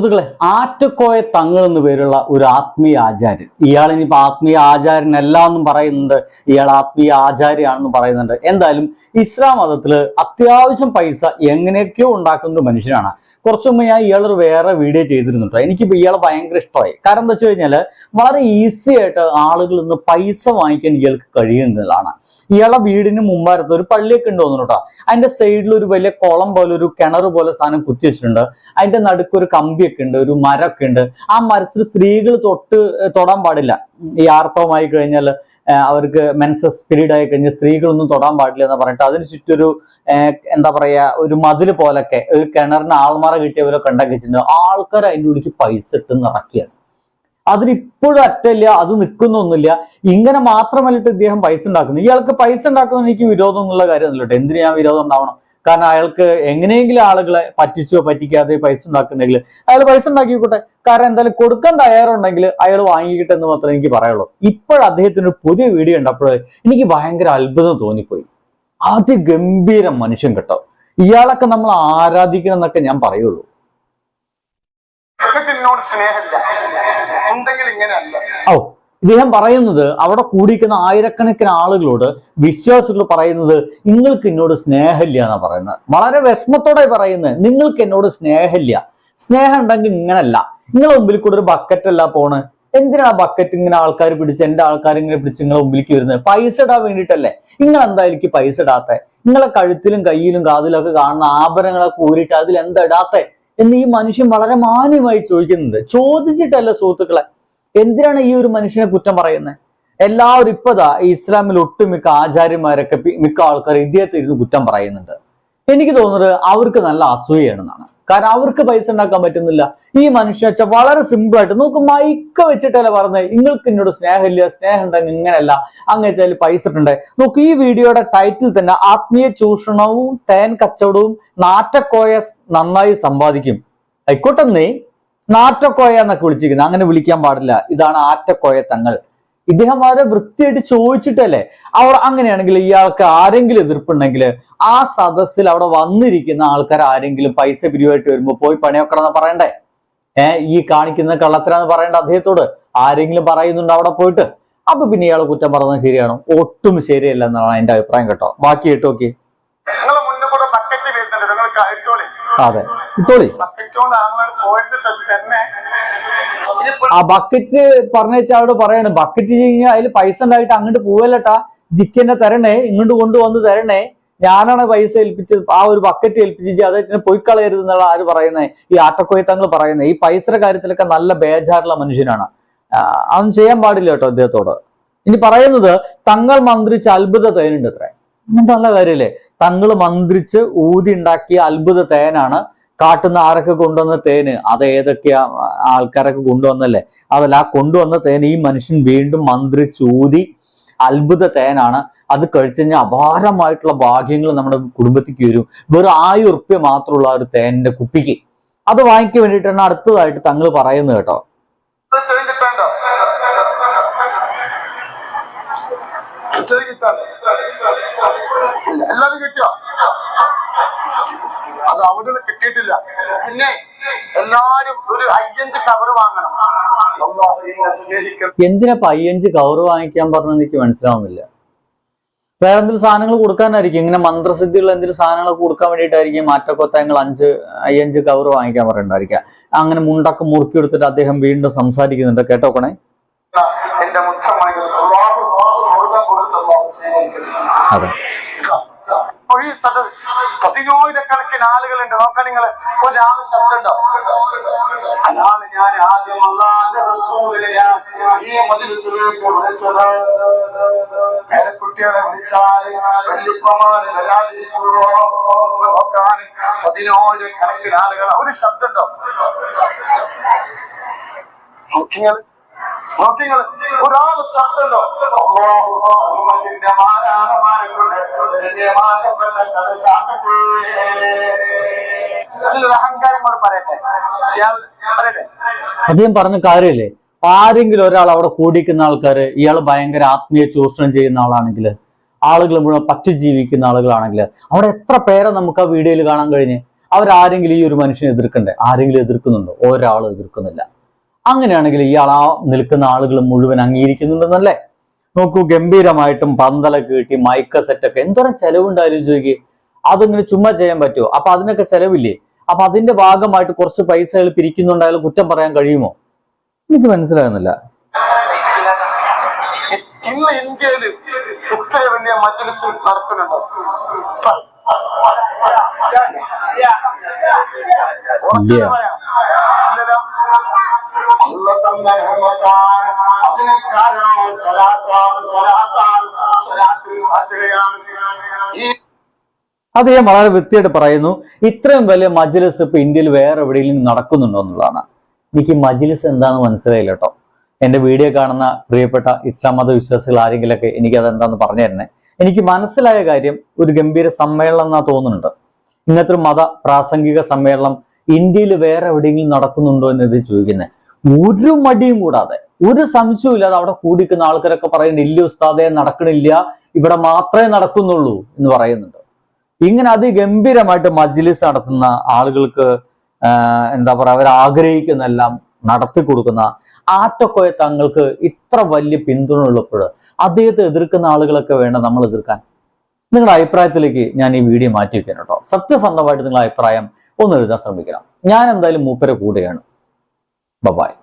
സുഹൃത്തുക്കളെ ആറ്റക്കോയ തങ്ങൾ എന്ന് പേരുള്ള ഒരു ആത്മീയ ആചാര്യൻ. ഇയാൾ ഇനിയിപ്പോൾ ആത്മീയ ആചാര്യനല്ല എന്നും പറയുന്നുണ്ട്. ഇയാൾ ആത്മീയ ആചാര്യാണെന്നും പറയുന്നുണ്ട്. എന്തായാലും ഇസ്ലാം മതത്തിൽ അത്യാവശ്യം പൈസ എങ്ങനെയൊക്കെയോ ഉണ്ടാക്കുന്ന ഒരു മനുഷ്യനാണ്. കുറച്ചു മുമ്പ് ഞാൻ ഇയാളൊരു വേറെ വീഡിയോ ചെയ്തിരുന്നുട്ടോ എനിക്കിപ്പോൾ ഇയാളെ ഭയങ്കര ഇഷ്ടമായി. കാരണം എന്താ വെച്ച് കഴിഞ്ഞാൽ വളരെ ഈസി ആയിട്ട് ആളുകൾ ഇന്ന് പൈസ വാങ്ങിക്കാൻ ഇയാൾക്ക് കഴിയുന്നതാണ് ഇയാളുടെ വീടിന് മുമ്പാരത്ത് ഒരു പള്ളിയൊക്കെ ഉണ്ട് തോന്നുന്നു കേട്ടോ. അതിന്റെ സൈഡിൽ ഒരു വലിയ കുളം പോലെ ഒരു കിണർ പോലെ സാധനം കുത്തി വെച്ചിട്ടുണ്ട്. അതിന്റെ നടുക്ക് ഒരു കമ്പിയൊക്കെ ഉണ്ട് ഒരു മരമൊക്കെ ഉണ്ട്. ആ മരത്തിൽ സ്ത്രീകൾ തൊട്ട് തൊടാൻ പാടില്ല. ഈ ആർത്തവമായി കഴിഞ്ഞാൽ അവർക്ക് മെൻസസ് പീരീഡ് ആയി കഴിഞ്ഞാൽ സ്ത്രീകളൊന്നും തൊടാൻ പാടില്ല എന്ന് പറഞ്ഞിട്ട് അതിന് ചുറ്റൊരു എന്താ പറയാ ഒരു മതിൽ പോലൊക്കെ ഒരു കിണറിന് ആൾമറ കിട്ടിയവരൊക്കെ ഉണ്ടാക്കി വെച്ചിട്ടുണ്ട് ആൾക്കാർ അതിന്റെ ഉള്ളിലേക്ക് പൈസ ഇട്ട് നിറക്കിയാണ് അതിനിപ്പോഴും അറ്റല്ല അത് നിൽക്കുന്നൊന്നുമില്ല. ഇങ്ങനെ മാത്രമല്ലിട്ട് ഇദ്ദേഹം പൈസ ഉണ്ടാക്കുന്നു. ഇയാൾക്ക് പൈസ ഉണ്ടാക്കുന്ന എനിക്ക് വിരോധം എന്നുള്ള കാര്യമൊന്നുമില്ല എന്തിനു ഞാൻ വിരോധം ഉണ്ടാവണം? കാരണം അയാൾക്ക് എങ്ങനെയെങ്കിലും ആളുകളെ പറ്റിച്ചോ പറ്റിക്കാതെ പൈസ ഉണ്ടാക്കുന്നെങ്കിൽ അയാൾ പൈസ ഉണ്ടാക്കിക്കോട്ടെ. കാരണം എന്തായാലും കൊടുക്കാൻ തയ്യാറുണ്ടെങ്കിൽ അയാൾ വാങ്ങിക്കട്ടെ എന്ന് മാത്രമേ എനിക്ക് പറയുള്ളൂ ഇപ്പോൾ അദ്ദേഹത്തിന് ഒരു പുതിയ വീഡിയോ ഉണ്ടപ്പോൾ എനിക്ക് ഭയങ്കര അത്ഭുതം തോന്നിപ്പോയി. അതിഗംഭീര മനുഷ്യൻ കേട്ടോ. ഇയാളൊക്കെ നമ്മൾ ആരാധിക്കണം എന്നൊക്കെ ഞാൻ പറയുള്ളൂ. എന്നോട് സ്നേഹമില്ല. ഉണ്ടെങ്കിൽ ഇങ്ങനെയല്ല. ഓ ഇദ്ദേഹം പറയുന്നത് അവിടെ കൂടിയിരിക്കുന്ന ആയിരക്കണക്കിന് ആളുകളോട് വിശ്വാസികൾ പറയുന്നത് നിങ്ങൾക്ക് എന്നോട് സ്നേഹമില്ല എന്നാണ് പറയുന്നത്. വളരെ വിഷമത്തോടെ പറയുന്നത് നിങ്ങൾക്ക് എന്നോട് സ്നേഹമില്ല. സ്നേഹം ഉണ്ടെങ്കിൽ ഇങ്ങനല്ല. നിങ്ങളെ മുമ്പിൽ കൂടെ ഒരു ബക്കറ്റ് അല്ല പോണ്. എന്തിനാണ് ബക്കറ്റ് ഇങ്ങനെ ആൾക്കാർ പിടിച്ച് എന്റെ ആൾക്കാർ ഇങ്ങനെ പിടിച്ച് നിങ്ങളെ മുമ്പിലേക്ക് വരുന്നത്? പൈസ ഇടാൻ വേണ്ടിയിട്ടല്ലേ? നിങ്ങൾ എന്താ എനിക്ക് പൈസ ഇടാത്തെ? നിങ്ങളെ കഴുത്തിലും കയ്യിലും കാതിലും ഒക്കെ കാണുന്ന ആഭരണങ്ങളൊക്കെ ഊരിയിട്ട് അതിൽ എന്താ ഇടാത്തെ? എന്ന് ഈ മനുഷ്യൻ വളരെ മാന്യമായി ചോദിക്കുന്നുണ്ട്. ചോദിച്ചിട്ടല്ല സുഹൃത്തുക്കളെ എന്തിനാണ് ഈ ഒരു മനുഷ്യനെ കുറ്റം പറയുന്നത് എല്ലാവരും ഇപ്പതാ ഇസ്ലാമിൽ ഒട്ടുമിക്ക ആചാര്യന്മാരൊക്കെ മിക്ക ആൾക്കാർ ഇദ്ദേഹത്തെ ഇരുന്ന് കുറ്റം പറയുന്നുണ്ട്. എനിക്ക് തോന്നുന്നത് അവർക്ക് നല്ല അസൂയാണെന്നാണ് കാരണം അവർക്ക് പൈസ ഉണ്ടാക്കാൻ പറ്റുന്നില്ല. ഈ മനുഷ്യൻ വെച്ചാൽ വളരെ സിമ്പിൾ ആയിട്ട് നോക്ക് മൈക്ക വെച്ചിട്ടല്ലേ പറഞ്ഞത് നിങ്ങൾക്ക് എന്നോട് സ്നേഹമില്ല സ്നേഹം ഉണ്ടെങ്കിൽ ഇങ്ങനെയല്ല. അങ്ങനെ വെച്ചാൽ പൈസ ഉണ്ട് നോക്ക് ഈ വീഡിയോയുടെ ടൈറ്റിൽ തന്നെ ആത്മീയ ചൂഷണവും തേൻ കച്ചവടവും നാറ്റക്കോയ നന്നായി സമ്പാദിക്കും. ആയിക്കോട്ടെ നാറ്റക്കോയ എന്നൊക്കെ വിളിച്ചിരിക്കുന്നത് അങ്ങനെ വിളിക്കാൻ പാടില്ല. ഇതാണ് ആറ്റക്കോയ തങ്ങൾ. ഇദ്ദേഹം വളരെ വൃത്തിയായിട്ട് ചോദിച്ചിട്ടല്ലേ? അവർ അങ്ങനെയാണെങ്കിൽ ഇയാൾക്ക് ആരെങ്കിലും എതിർപ്പുണ്ടെങ്കിൽ ആ സദസ്സിൽ അവിടെ വന്നിരിക്കുന്ന ആൾക്കാർ ആരെങ്കിലും പൈസ പിരിവായിട്ട് വരുമ്പോൾ പോയി പണിയൊക്കണമെന്ന് പറയണ്ടേ? ഏർ ഈ കാണിക്കുന്ന കള്ളത്തരാന്ന് പറയേണ്ട അദ്ദേഹത്തോട്. ആരെങ്കിലും പറയുന്നുണ്ട് അവിടെ പോയിട്ട്? അപ്പൊ പിന്നെ ഇയാൾ കുറ്റം പറഞ്ഞത് ശരിയാണോ? ഒട്ടും ശരിയല്ല എന്നാണ് എന്റെ അഭിപ്രായം കേട്ടോ. ബാക്കി കേട്ടോ നോക്കി നിങ്ങളെ മുന്നിൽ കൂടെ ബക്കറ്റ് വരുന്നുണ്ട് നിങ്ങൾ കഴിച്ചോളി അതെ. ഇട്ടോളി. ആ ബക്കറ്റ് പറഞ്ഞാൽ അവിടെ പറയണേ ബക്കറ്റ് കഴിഞ്ഞാൽ അതിൽ പൈസ ഉണ്ടായിട്ട് അങ്ങോട്ട് പോവല്ലട്ടാ. ജിക്കന്നെ തരണേ ഇങ്ങോട്ട് കൊണ്ടുവന്ന് തരണേ. ഞാനാണ് പൈസ ഏൽപ്പിച്ചത് ആ ഒരു ബക്കറ്റ് ഏൽപ്പിച്ച് അതെ പോയി കളയരുത് എന്നുള്ള ആര് പറയുന്നത് ഈ ആട്ടക്കോയത്തങ്ങൾ പറയുന്നത് ഈ പൈസയുടെ കാര്യത്തിലൊക്കെ നല്ല ബേജാറുള്ള മനുഷ്യനാണ്. അതൊന്നും ചെയ്യാൻ പാടില്ല കേട്ടോ അദ്ദേഹത്തോട് ഇനി പറയുന്നത് തങ്ങൾ മന്ത്രിച്ച അത്ഭുത തേനുണ്ട് അത്ര നല്ല കാര്യല്ലേ? തങ്ങൾ മന്ത്രിച്ച് ഊതി ഉണ്ടാക്കിയ അത്ഭുത തേനാണ് കാട്ടുന്ന ആരൊക്കെ കൊണ്ടുവന്ന തേന്. അത് ഏതൊക്കെയാ ആൾക്കാരൊക്കെ കൊണ്ടുവന്നല്ലേ? അതല്ല ആ കൊണ്ടുവന്ന തേൻ ഈ മനുഷ്യൻ വീണ്ടും മന്ത്രിച്ചൂതി അത്ഭുത തേനാണ്. അത് കഴിച്ചു കഴിഞ്ഞാൽ അപാരമായിട്ടുള്ള ഭാഗ്യങ്ങൾ നമ്മുടെ കുടുംബത്തിക്ക് വരും. വെറും ആയിരം ഉറുപ്പ്യ മാത്രമുള്ള ഒരു തേനിന്റെ കുപ്പിക്ക്. അത് വാങ്ങിക്കാൻ വേണ്ടിയിട്ടാണ് അടുത്തതായിട്ട് തങ്ങൾ പറയുന്നത് കേട്ടോ. ചോദിച്ചിട്ടുണ്ടോ എല്ലാവരും കിട്ടിയോ അത് അവിടെ നിന്ന് കിട്ടിയിട്ടില്ല. പിന്നെ എല്ലാരും ഒരു അയ്യഞ്ച് കവർ വാങ്ങണം. എന്തിനാ പയ്യഞ്ച് കവർ വാങ്ങിക്കാൻ പറഞ്ഞത് എനിക്ക് മനസ്സിലാവുന്നില്ല. വേറെ എന്തെങ്കിലും സാധനങ്ങൾ കൊടുക്കാനായിരിക്കും. ഇങ്ങനെ മന്ത്രസിദ്ധിയുള്ള എന്തെങ്കിലും സാധനങ്ങൾ കൊടുക്കാൻ വേണ്ടിയിട്ടായിരിക്കും മാറ്റക്കൊത്തങ്ങൾ അഞ്ച് അയ്യഞ്ച് കവർ വാങ്ങിക്കാൻ പറഞ്ഞിട്ടുണ്ടായിരിക്കാം അങ്ങനെ മുണ്ടൊക്കെ മുറുക്കി എടുത്തിട്ട് അദ്ദേഹം വീണ്ടും സംസാരിക്കുന്നുണ്ട്. കേട്ടോക്കണേ എന്റെ മുഖമായി അതെ. അപ്പോൾ ഈ സ്ഥലം പതിനായിരക്കണക്കിന് ആളുകളുണ്ട്. നോക്കാൻ നിങ്ങൾ ഒരാൾ ശബ്ദം ഉണ്ടോ അതാണ് ഞാൻ ആദ്യം വിളിച്ചാൽ പതിനായിരക്കണക്കിന് ആളുകൾ ഒരു ശബ്ദം ഉണ്ടോ ഒരാൾ കൂടെ പറയട്ടെ. അദ്ദേഹം പറഞ്ഞ കാര്യമില്ലേ? ആരെങ്കിലും ഒരാൾ അവിടെ കൂടിക്കുന്ന ആൾക്കാർ ഇയാൾ ഭയങ്കര ആത്മീയ ചൂഷണം ചെയ്യുന്ന ആളാണെങ്കിൽ ആളുകൾ മുഴുവൻ പറ്റി ജീവിക്കുന്ന ആളുകളാണെങ്കിൽ അവിടെ എത്ര പേരെ നമുക്ക് ആ വീഡിയോയിൽ കാണാൻ കഴിഞ്ഞ്? അവരാരെങ്കിലും ഈ ഒരു മനുഷ്യനെ എതിർക്കണ്ടേ? ആരെങ്കിലും എതിർക്കുന്നുണ്ടോ? ഒരാളും എതിർക്കുന്നില്ല. അങ്ങനെയാണെങ്കിൽ ഇയാൾ ആ നിൽക്കുന്ന ആളുകൾ മുഴുവൻ അംഗീകരിക്കുന്നുണ്ടെന്നല്ലേ? നോക്കൂ ഗംഭീരമായിട്ടും പന്തലൊക്കെ കിട്ടി മൈക്ക സെറ്റൊക്കെ എന്തോരം ചെലവുണ്ടായാലും ചോദിക്കുക അതിങ്ങനെ ചുമ്മാ ചെയ്യാൻ പറ്റുമോ? അപ്പൊ അതിനൊക്കെ ചെലവില്ലേ? അപ്പൊ അതിന്റെ ഭാഗമായിട്ട് കുറച്ച് പൈസകൾ പിരിക്കുന്നുണ്ടായാലും കുറ്റം പറയാൻ കഴിയുമോ? എനിക്ക് മനസ്സിലാകുന്നില്ല. ഇന്ന് ഇന്ത്യയിൽ മജ്ലിസ് നടക്കുന്നുണ്ടോ. ഈ അത് വളരെ വൃത്തിയായിട്ട് പറയുന്നു ഇത്രയും വലിയ മജ്ലിസ് ഇപ്പൊ ഇന്ത്യയിൽ വേറെ എവിടെയെങ്കിലും നടക്കുന്നുണ്ടോ എന്നുള്ളതാണ്. എനിക്ക് മജിലിസ് എന്താണെന്ന് മനസ്സിലായില്ല കേട്ടോ. എന്റെ വീഡിയോ കാണുന്ന പ്രിയപ്പെട്ട ഇസ്ലാം മത വിശ്വാസികൾ ആരെങ്കിലൊക്കെ എനിക്ക് അതെന്താന്ന് പറഞ്ഞു തരണേ. എനിക്ക് മനസ്സിലായ കാര്യം ഒരു ഗംഭീര സമ്മേളനം എന്നാ തോന്നുന്നുണ്ട്. ഇങ്ങനത്തെ ഒരു മത പ്രാസംഗിക സമ്മേളനം ഇന്ത്യയിൽ വേറെ എവിടെയെങ്കിലും നടക്കുന്നുണ്ടോ എന്നത് ചോദിക്കുന്നത് ഒരു മടിയും കൂടാതെ ഒരു സംശയവും ഇല്ലാതെ അവിടെ കൂടിക്കുന്ന ആൾക്കാരൊക്കെ പറയുന്നുണ്ട് ഇല്ല ഉസ്താദെ നടക്കണില്ല ഇവിടെ മാത്രമേ നടക്കുന്നുള്ളൂ എന്ന് പറയുന്നുണ്ട്. ഇങ്ങനെ അതിഗംഭീരമായിട്ട് മജ്ലിസ് നടത്തുന്ന ആളുകൾക്ക് എന്താ പറയുക അവർ ആഗ്രഹിക്കുന്ന എല്ലാം നടത്തി കൊടുക്കുന്ന ആറ്റക്കോയ തങ്ങൾക്ക് ഇത്ര വലിയ പിന്തുണ ഉള്ളപ്പോൾ അദ്ദേഹത്തെ എതിർക്കുന്ന ആളുകളൊക്കെ വേണ്ട നമ്മൾ എതിർക്കാൻ. നിങ്ങളുടെ അഭിപ്രായത്തിലേക്ക് ഞാൻ ഈ വീഡിയോ മാറ്റി വെക്കാൻ കേട്ടോ. സത്യസന്ധമായിട്ട് നിങ്ങളുടെ അഭിപ്രായം ഒന്ന് എഴുതാൻ ശ്രമിക്കണം. ഞാൻ എന്തായാലും മൂപ്പരെ കൂടെയാണ്. Bye-bye.